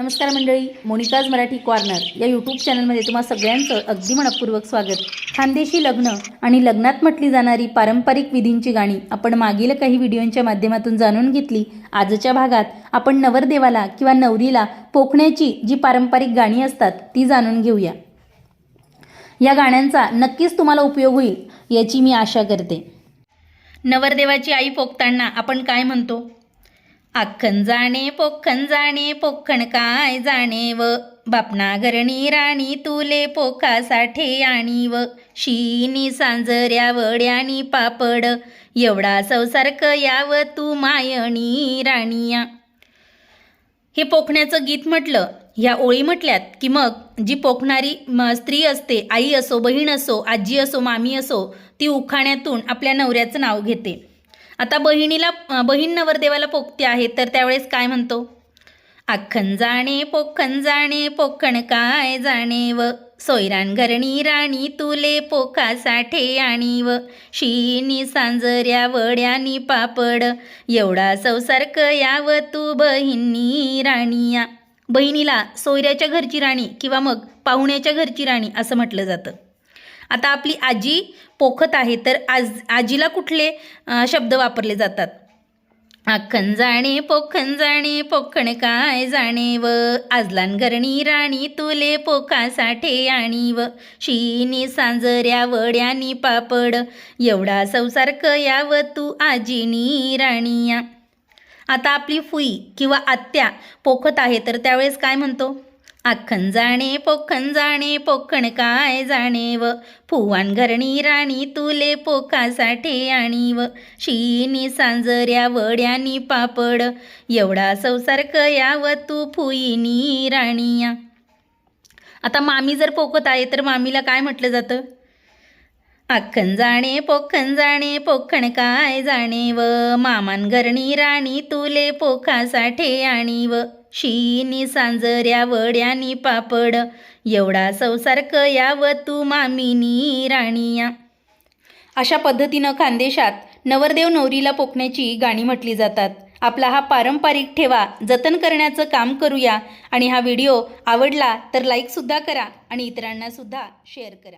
नमस्कार मंडळी मोनिकाज मराठी कॉर्नर या यूट्यूब चॅनलमध्ये तुम्हा सगळ्यांचं अगदी मनपूर्वक स्वागत. खानदेशी लग्न आणि लग्नात म्हटली जाणारी पारंपरिक विधींची गाणी आपण मागील काही व्हिडिओंच्या माध्यमातून जाणून घेतली. आजच्या भागात आपण नवरदेवाला किंवा नवरीला पोखण्याची जी पारंपरिक गाणी असतात ती जाणून घेऊया. या गाण्यांचा नक्कीच तुम्हाला उपयोग होईल याची मी आशा करते. नवरदेवाची आई पोखताना आपण काय म्हणतो? आखण जाणे पोखण जाणे पोखण काय जाणे व बापना घरणी राणी तुले पोखा साठे आणि व शिनी सांजऱ्या वड्यानी पापड एवढा संसारक याव तू मायणी राणिया हे पोखण्याचं गीत म्हटलं ह्या ओळी म्हटल्यात की मग जी पोखणारी स्त्री असते आई असो बहीण असो आजी असो मामी असो ती उखाण्यातून आपल्या नवऱ्याचं नाव घेते आता बहिणीला बहीण नवरदेवाला पोखते आहे तर त्यावेळेस काय म्हणतो? आखण जाणे पोखण जाणे पोखण काय जाणे व सोयरान घरणी राणी तुले पोखा साठे आणि व शिनी सांजऱ्या वड्यानी पापड एवढा संसार कयाव तू बहिणी राणीया? बहिणीला सोयऱ्याच्या घरची राणी किंवा मग पाहुण्याच्या घरची राणी असं म्हटलं जातं. आता आपली आजी पोखत आहे तर आज आजीला कुठले शब्द वापरले जातात? आखन जाणे पोखन जाणे पोखण काय जाणे व आजलान घरणी राणी तुले पोखा साठे आणि व शिनी सांजऱ्या वड्यानी पापड एवढा संसार कयाव तू आजीनी राणीया. आता आपली फुई किंवा आत्या पोखत आहे तर त्यावेळेस काय म्हणतो? आखण जाणे पोखण जाणे पोखण काय जाणे व फुवान घरणी राणी तुले पोखासाठी आणि व शिनी सांजऱ्या वड्यानी पापड. एवढा संसार कयाव तू फुईनी राणीया. आता मामी जर पोखत आहे तर मामीला काय म्हटलं जातं? आखण जाणे पोखण जाणे पोखण काय जाणे व मामान घरणी राणी तुले पोखा साठे आणि व शिनी सांजऱ्या वड्यानी पापड एवढा संसार कयाव तू मामिनी राणिया. अशा पद्धतीनं खानदेशात नवरदेव नवरीला पोखण्याची गाणी म्हटली जातात. आपला हा पारंपरिक ठेवा जतन करण्याचं काम करूया आणि हा व्हिडिओ आवडला तर लाईकसुद्धा करा आणि इतरांनासुद्धा शेअर करा.